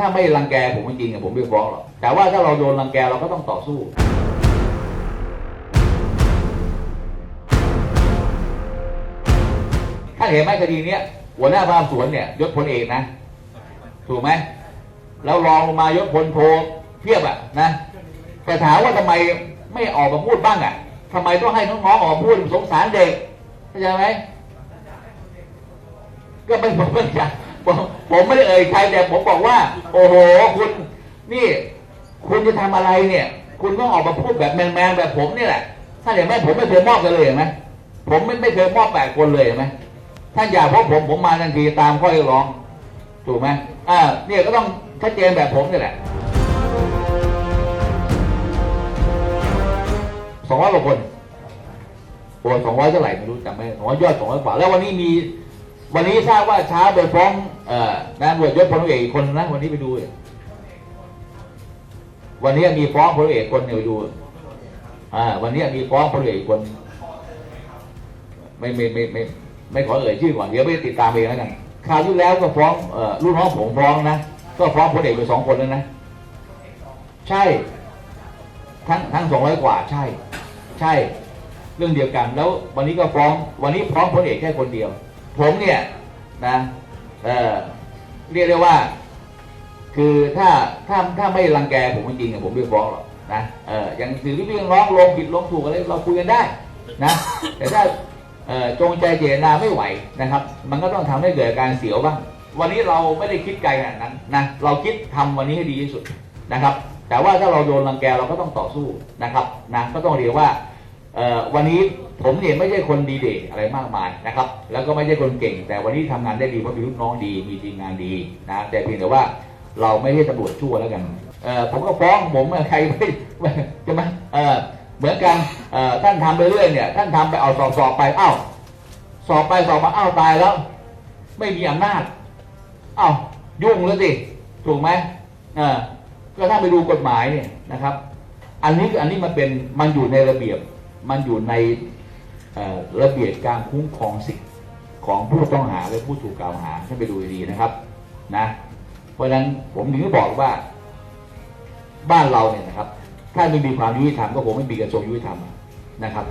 ถ้าไม่รังแกผมจริงๆผมไม่ฟ้องหรอกแต่ว่าถ้าเราโดนรังแกเราก็ต้องต่อสู้ถ้านเห็นไหมคดีเนี้ยหัวหน้าภาคสวนเนี่ยยศพลเอกนะ ถูกไหมแล้วรองลงมายศพลโทเพียบอะนะแต่ถามว่าทำไมไม่ออกมาพูดบ้างอะทำไมต้องให้น้องๆออกมาพูดสงสารเด็กเข้าใจไหมก็ไม่ผมไม่อยาก ผมไม่ได้เอ่ยใครแต่ผมบอกว่า โอ้โห คุณ นี่ คุณจะทำอะไรเนี่ย คุณต้องออกมาพูดแบบแมนๆแบบผมนี่แหละถ้านเห็นไหมผมไม่เคยมอบกันเลยเห็นไหมผมไม่ไม่เคยมอบแปดคนเลยเห็นไหมท่านอยากพบผมผมมาทันทีตามข้อเรียกร้อง ถูกไหมอ่าเนี่ยก็ต้องชัดเจนแบบผมนี่แหละสองร้อยกว่าคนโอ้สองร้อยเท่าไหร่ไม่รู้จำไม่สองร้อยยอดสองร้อยกว่า แล้ววันนี้มี วันนี้ทราบว่าเช้าไปฟ้องเอ่นายตำรวจยศพลเอกอีกคนนะวันนี้ไปดู วันนี้มีฟ้องพลเอกคนเดียไปดูอ่าวันนี้มีฟ้องพลเอกอีกคน ไม่ไม่ไม่ไม่ไม่ขอเอ่ยชื่อก่อนเดี๋ยวไปติดตามเองแล้วกันคราวที่แล้วก็ฟ้องเอ่อลูกน้องผมฟ้องนะก็ฟ้องพลเอกไปสองคนแล้วนะ ใช่ ทั้งทั้งสองร้อยกว่า ใช่ ใช่ เรื่องเดียวกัน แล้ว วันนี้ก็ฟ้อง วันนี้ฟ้องพลเอกแค่คนเดียว ผมเนี่ยนะเอ่อเรียกได้ว่า คือถ้าถ้าถ้าไม่รังแกผมจริงๆอะผมไม่ฟ้องหรอกนะเอออย่างสื่อที่เรียกร้องลงผิดลงถูกอะไรเราคุยกันได้นะแต่ถ้าเอ่อจงใจเจตนาไม่ไหวนะครับ มันก็ต้องทำให้เกิดการเสียวบ้างวันนี้เราไม่ได้คิดไกลขนาดนั้นนะเราคิดทำวันนี้ให้ดีที่สุดนะครับ แต่ว่าถ้าเราโดนรังแกเราก็ต้องต่อสู้นะครับนะก็ต้องเรียกว่า วันนี้ผมเนี่ยไม่ใช่คนดีเด่นอะไรมากมายนะครับ แล้วก็ไม่ใช่คนเก่ง แต่วันนี้ทำงานได้ดีเพราะมีลูกน้องดีมีทีมงานดีนะแต่เพียงแต่ว่าเราไม่ใช่ตำรวจชั่วแล้วกันผมก็ฟ้องผมใครไม่ใช่ไหมเอ่อเหมือนกันท่านทำไปเรื่อยเนี่ยท่านทำไปเอาสอบสอบไปเอ้าสอบไปสอบมาเอ้าตายแล้ว ไม่มีอำนาจเอ้ายุ่งแล้วสิถูกไหมก็ถ้าไปดูกฎหมายเนี่ยนะครับ อันนี้อันนี้มันเป็นมันอยู่ในระเบียบ มันอยู่ในระเบียบการคุ้มครองสิทธิ์ของผู้ต้องหาและผู้ถูกกล่าวหาท่านไปดูดีนะครับนะ เพราะฉะนั้นผมถึงได้บอกว่า บ้านเราเนี่ยนะครับ ถ้าไม่มีความยุติธรรมก็คงไม่มีกระทรวงยุติธรรมนะครับ